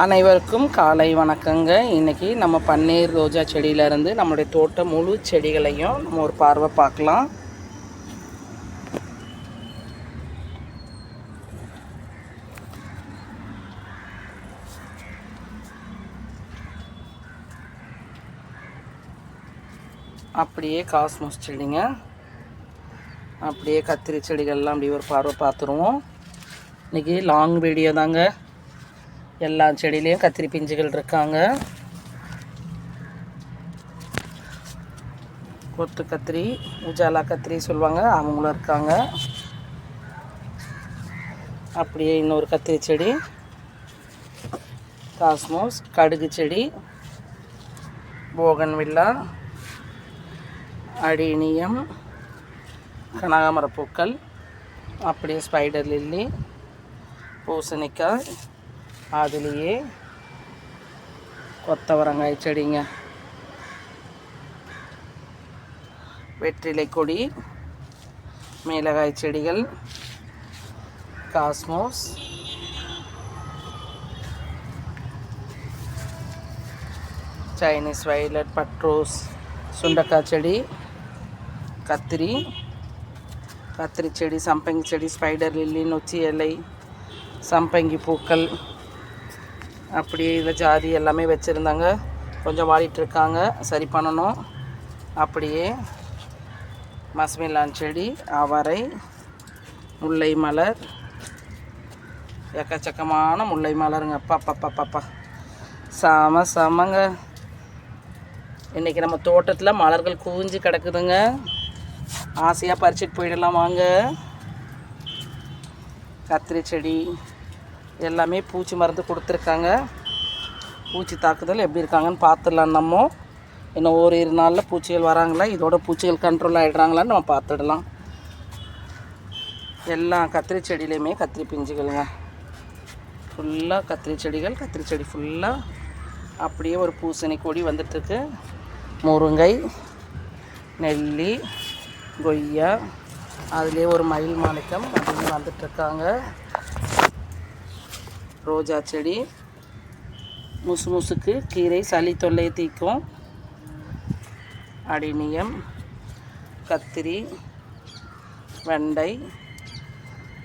அனைவருக்கும் காலை வணக்கங்க. இன்னைக்கு நம்ம பன்னீர் ரோஜா செடியிலேருந்து நம்மளுடைய தோட்ட முழு செடிகளையும் நம்ம ஒரு பார்வை பார்க்கலாம். அப்படியே காஸ்மோஸ் செடிங்க. அப்படியே கத்திரி செடிகள்லாம் அப்படியே ஒரு பார்வை பார்த்துருவோம். இன்றைக்கி லாங் வீடியோ தாங்க. எல்லா செடியிலையும் கத்திரி பிஞ்சுகள் இருக்காங்க. கொத்து கத்திரி உஜாலா கத்திரி சொல்லுவாங்க அவங்களும் இருக்காங்க. அப்படியே இன்னொரு கத்திரி செடி காஸ்மோஸ் கடுகு செடி போகன்வில்லா அடினியம் கனகாமரப்பூக்கள் அப்படியே ஸ்பைடர் லில்லி பூசணிக்காய் அதுலேயே கொத்தவரங்காய் செடிங்க. வெற்றிலை கொடி மிளகாய் செடிகள் காஸ்மோஸ். சைனீஸ் வைலட் பட்ரோஸ் சுண்டக்காய் செடி கத்திரி கத்திரி செடி சம்பங்கி செடி ஸ்பைடர் லில்லி நொச்சி இலை சம்பங்கி பூக்கள். அப்படியே இதில் ஜாதி எல்லாமே வச்சுருந்தாங்க. கொஞ்சம் வாடிட்டு இருக்காங்க சரி பண்ணணும். அப்படியே மஸ்மிலான் செடி அவரை முல்லை மலர் எக்கச்சக்கமான முல்லை மலருங்க. அப்பா அப்பா அப்பா செம செமங்க. இன்றைக்கி நம்ம தோட்டத்தில் மலர்கள் குவிஞ்சு கிடக்குதுங்க. ஆசையாக பறிச்சுட்டு போயிடலாம் வாங்க. கத்திரி செடி எல்லாமே பூச்சி மருந்து கொடுத்துருக்காங்க. பூச்சி தாக்குதல் எப்படி இருக்காங்கன்னு பார்த்துடலாம் நம்ம. இன்னும் இரு நாளில் பூச்சிகள் வராங்களா? இதோட பூச்சிகள் கண்ட்ரோல் ஆகிடுறாங்களான்னு நம்ம பார்த்துடலாம். எல்லா கத்திரி செடியிலையுமே கத்திரி பிஞ்சுகளுங்க. ஃபுல்லாக கத்திரி செடிகள் கத்திரி செடி ஃபுல்லாக அப்படியே ஒரு பூசணி கொடி வந்துட்டுருக்கு. முருங்கை நெல்லி கொய்யா அதுலேயே ஒரு மயில் மாணிக்கம் அப்படின்னு வந்துட்டுருக்காங்க. ரோஜா செடி. முசு முசுக்கு கீரை சளி தொல்லை தீக்கும். அடினியம் கத்திரி வெண்டை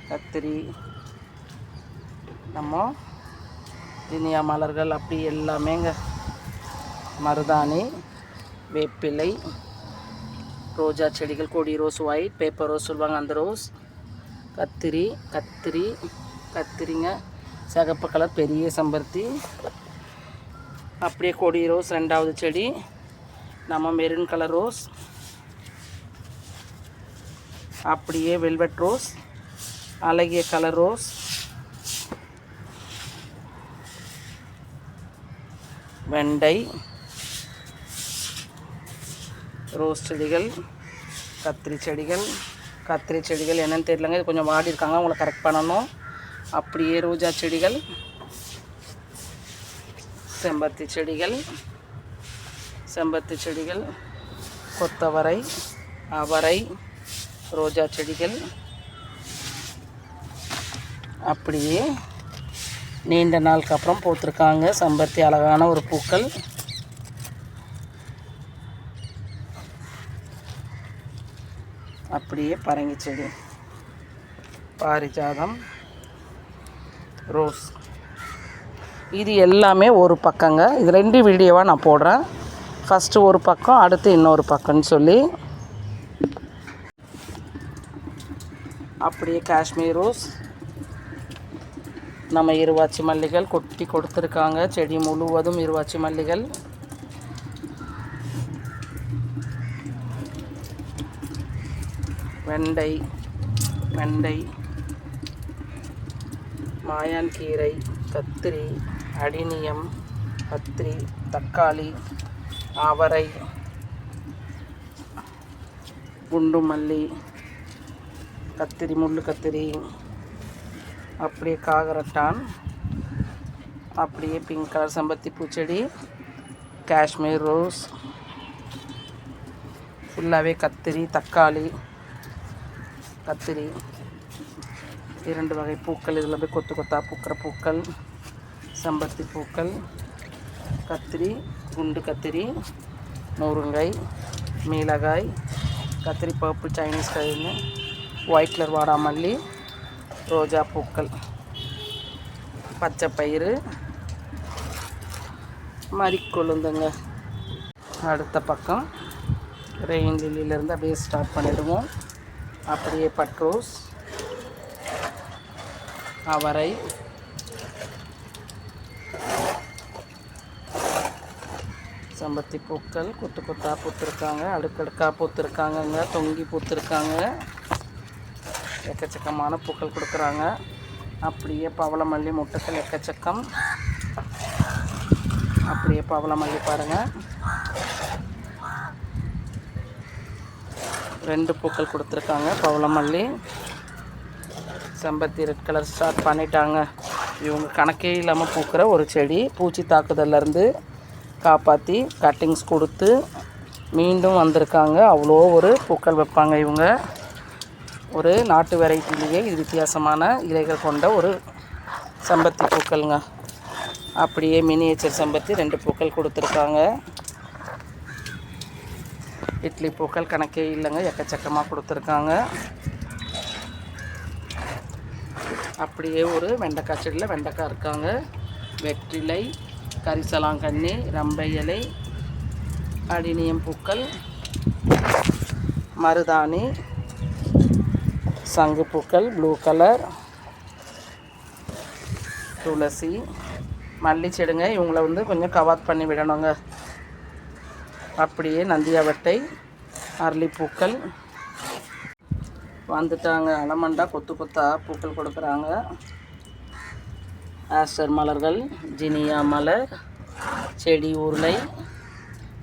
கத்திரி. நம்ம இனியா மலர்கள் அப்படி எல்லாமேங்க மருதாணி வேப்பிலை ரோஜா செடிகள் கொடி ரோஸ் ஒயிட் பேப்பர் ரோஸ் சொல்லுவாங்க அந்த ரோஸ் கத்திரி கத்திரி கத்திரிங்க. சிகப்பு கலர் பெரிய செம்பருத்தி. அப்படியே கொடி ரோஸ் ரெண்டாவது செடி. நம்ம மெரூன் கலர் ரோஸ். அப்படியே வெல்வெட் ரோஸ் அழகிய கலர் ரோஸ். வெண்டை. ரோஸ் செடிகள் கத்திரி செடிகள். கத்திரி செடிகள் என்னென்னு தெரியலங்க இது கொஞ்சம் வாடி இருக்காங்க அவங்கள கரெக்ட் பண்ணணும். அப்படியே ரோஜா செடிகள் செம்பருத்தி செடிகள் செம்பருத்தி செடிகள் கொத்தவரை அவரை ரோஜா செடிகள். அப்படியே நீண்ட நாளுக்கு அப்புறம் போத்திருக்காங்க செம்பருத்தி அழகான ஒரு பூக்கள். அப்படியே பரங்கி செடி. பாரிஜாதம். ரோஸ். இது எல்லாமே ஒரு பக்கங்க. இது ரெண்டு வீடியோவாக நான் போடுறேன். ஃபஸ்ட்டு ஒரு பக்கம் அடுத்து இன்னொரு பக்கம்னு சொல்லி. அப்படியே காஷ்மீர் ரோஸ். நம்ம இருவாச்சி மல்லிகள் கொட்டி கொடுத்துருக்காங்க. செடி முழுவதும் இருவாச்சி மல்லிகள். வெண்டை வெண்டை. மாயான் கீரை கத்திரி அடினியம் கத்திரி தக்காளி அவரை குண்டு மல்லி கத்திரி முள்ளு கத்திரி அப்படியே காகரட்டான் அப்படியே பிங்க் கலர் செம்பத்தி பூச்செடி காஷ்மீர் ரோஸ் ஃபுல்லாகவே கத்திரி தக்காளி கத்திரி. இரண்டு வகை பூக்கள். இதில் போய் கொத்து கொத்தாக பூக்கிற பூக்கள் செம்பருத்தி பூக்கள் கத்திரி குண்டு கத்திரி முருங்கை மீளகாய் கத்திரி பருப்பு சைனீஸ் கழின்னு ஒயிட் கலர் வாடாமல்லி ரோஜா பூக்கள் பச்சை பயிறு மறிக்கொழுந்துங்க. அடுத்த பக்கம் ரெயின் லில்லியிலேருந்து அப்படியே ஸ்டார்ட் பண்ணிவிடுவோம் அப்படியே பட்ரோஸ் அவரை செம்பருத்தி பூக்கள் கொத்து கொத்தாக பூத்துருக்காங்க அடுக்கடுக்காக பூத்துருக்காங்கங்க தொங்கி பூத்துருக்காங்க. எக்கச்சக்கமான பூக்கள் கொடுக்குறாங்க. அப்படியே பவளமல்லி முட்டைகள் எக்கச்சக்கம். அப்படியே பவளமல்லி பாருங்கள் ரெண்டு பூக்கள் கொடுத்துருக்காங்க பவளமல்லி. செம்பருத்தி ரெட் கலர் ஸ்டார்ட் பண்ணிட்டாங்க. இவங்க கணக்கே இல்லாமல் பூக்கிற ஒரு செடி. பூச்சி தாக்குதல்லேருந்து காப்பாற்றி கட்டிங்ஸ் கொடுத்து மீண்டும் வந்திருக்காங்க. அவ்வளோ ஒரு பூக்கள் வைப்பாங்க இவங்க. ஒரு நாட்டு வெரைட்டிலேயே இது வித்தியாசமான இலைகள் கொண்ட ஒரு செம்பருத்தி பூக்கள்ங்க. அப்படியே மினியேச்சர் செம்பருத்தி ரெண்டு பூக்கள் கொடுத்துருக்காங்க. இட்லி பூக்கள் கணக்கே இல்லைங்க. எக்கச்சக்கமாக கொடுத்துருக்காங்க. அப்படியே ஒரு வெண்டைக்காய் செடியில் வெண்டைக்காய் இருக்காங்க. வெற்றிலை கரிசலாங்கண்ணி ரம்பை இலை அடினியம் பூக்கள் மருதாணி சங்கு பூக்கள் ப்ளூ கலர் துளசி மல்லி செடுங்க. இவங்கள வந்து கொஞ்சம் கவாத் பண்ணி விடணுங்க. அப்படியே நந்தியாவட்டை அரளிப்பூக்கள் வந்துட்டாங்க. அலமண்டா கொத்து கொத்தா பூக்கள் கொடுக்குறாங்க. ஆஸ்டர் மலர்கள் ஜினியா மலர் செடி உருளை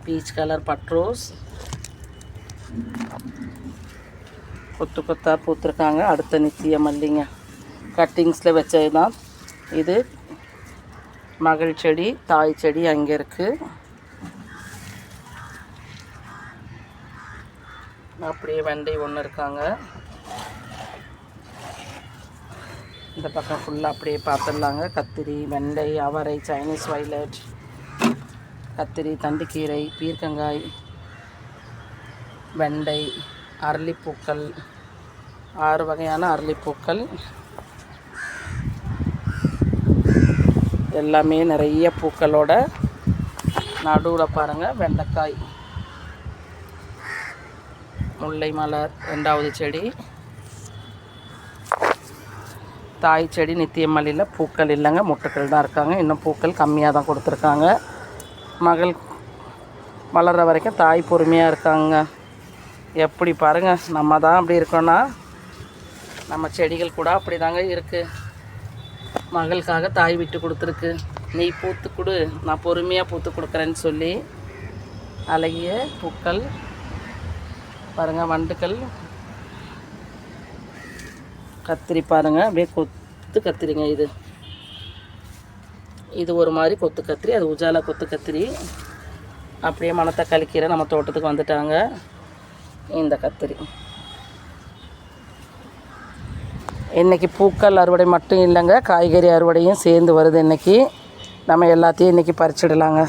பீச் கலர் பட்ரோஸ். கொத்து கொத்தா பூத்துருக்காங்க. அடுத்த நித்திய மல்லிங்க. கட்டிங்ஸில் வச்சது தான் இது. மகள் செடி தாய் செடி அங்கே இருக்குது அப்படியே வெண்டை ஒன்று இருக்காங்க. இந்த பக்கம் ஃபுல்லாக அப்படியே பார்த்துடலாங்க. கத்திரி வெண்டை அவரை சைனீஸ் வைலட் கத்திரி தண்டுக்கீரை பீர்க்கங்காய் வெண்டை அரளிப்பூக்கள் ஆறு வகையான அரளிப்பூக்கள். எல்லாமே நிறைய பூக்களோட நடுவில் பாருங்கள் வெண்டைக்காய் முல்லை மலர் ரெண்டாவது செடி. தாய் செடி நித்தியமல்லியில் பூக்கள் இல்லைங்க. முட்டுக்கள் தான் இருக்காங்க. இன்னும் பூக்கள் கம்மியாக தான் கொடுத்துருக்காங்க. மகள் வளர்கிற வரைக்கும் தாய் பொறுமையாக இருக்காங்க. எப்படி பாருங்கள் நம்ம தான் அப்படி இருக்கோன்னா நம்ம செடிகள் கூட அப்படி தாங்க இருக்குது மகளுக்காக தாய் விட்டு கொடுத்துருக்கு. நீ பூத்து கொடு. நான் பொறுமையாக பூத்து கொடுக்குறேன்னு சொல்லி அழகிய பூக்கள் பாருங்கள் வண்டுக்கள் கத்திரி பாருங்கள் அப்படியே கொத்து கத்திரிங்க இது. இது ஒரு மாதிரி கொத்து கத்திரி அது உஜாலா கொத்து கத்திரி. அப்படியே மணத்தை கழிக்கிற நம்ம தோட்டத்துக்கு வந்துட்டாங்க. இந்த கத்திரி. இன்றைக்கி பூக்கள் அறுவடை மட்டும் இல்லைங்க. காய்கறி அறுவடையும் சேர்ந்து வருது இன்றைக்கி நம்ம எல்லாத்தையும் இன்றைக்கி பறிச்சிடலாங்க.